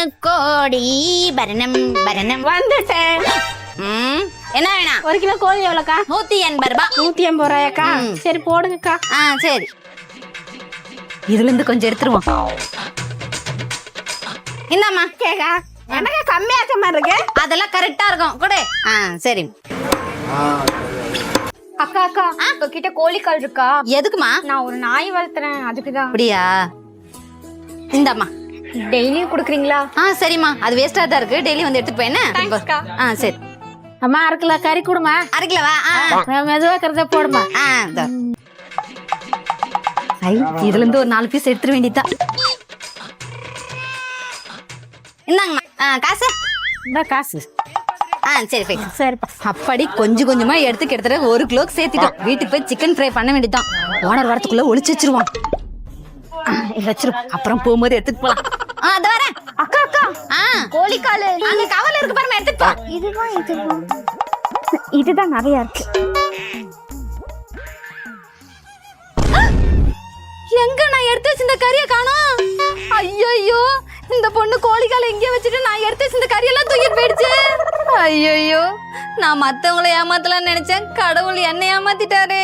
கோடானு கோடி பரணம் பரணம் வந்துட்டேன் ம், என்ன வேணாம் ஒரு கிலோ கோழி எவ்வளோக்கா? நூத்தி எண்பது ரூபாய் நூத்தி எண்பது ரூபாயாக்கா? ம். சரி போடுங்கக்கா. ஆ சரி. இதுல இருந்து கொஞ்சம் எடுத்துருவோம். இந்தாம்மா. கேக்கா எனக்கு கம்மியாக்க மாதிரி இருக்கு? அதெல்லாம் கரெக்டா இருக்கும். கூட. ஆ சரி. அக்கா அக்கா உங்ககிட்ட கோழிக்கால் இருக்கா? எதுக்குமா நான் ஒரு நாய் வளர்த்துறேன் அதுக்கு தான் அப்படியா? இந்தாம்மா. டெய்லியும் கொடுக்குறீங்களா? ஆ சரிம்மா. அது வேஸ்டா தான் இருக்கு. டெய்லி வந்து எடுத்துட்டு போய் என்ன? Thanks-க்கா. ஆ சரி. அம்மா அரை கிலோ கறி கொடுமா அரை கிலோ வா ஆ மெதுவாக கறத போடுமா ஆ இதோ. ஐ இதுல இருந்து ஒரு நாலு பீஸ் எடுத்துட வேண்டியதுதான். இந்தாங்கம்மா. ஆ காசு? இந்த காசு. ஆ சரி போய். சரிப்பா. அப்படி கொஞ்சம் கொஞ்சமா எடுத்து கிட்டத்தட்ட ஒரு கிலோக்கு சேர்த்திட்டோம். வீட்டுக்கு போய் சிக்கன் ஃப்ரை பண்ண வேண்டியதான் ஓனர் வரத்துக்குள்ள ஒளிச்சு வச்சிருவான். வச்சிரும் அப்புறம் போகும்போது எடுத்துட்டு போலாம். அது அக்கா அக்கா. ஆ. கோழிக்கால். அங்க கவலை இருக்கு பாருங்க எடுத்துட்டு போ. இதுதான் இதுதான். இதுதான் நிறைய இருக்கு. எங்க நான் எடுத்து வச்சிருந்த கறியை காணோம்? ஐயோ இந்த பொண்ணு கோழிக்கால எங்கேயோ வச்சுட்டு நான் எடுத்து வச்சிருந்த கறியெல்லாம் தூக்கிட்டு போயிடுச்சு. ஐயோ நான் மத்தவங்கள ஏமாத்தலாம்னு நினைச்சேன். கடவுள் என்ன ஏமாத்திட்டாரே.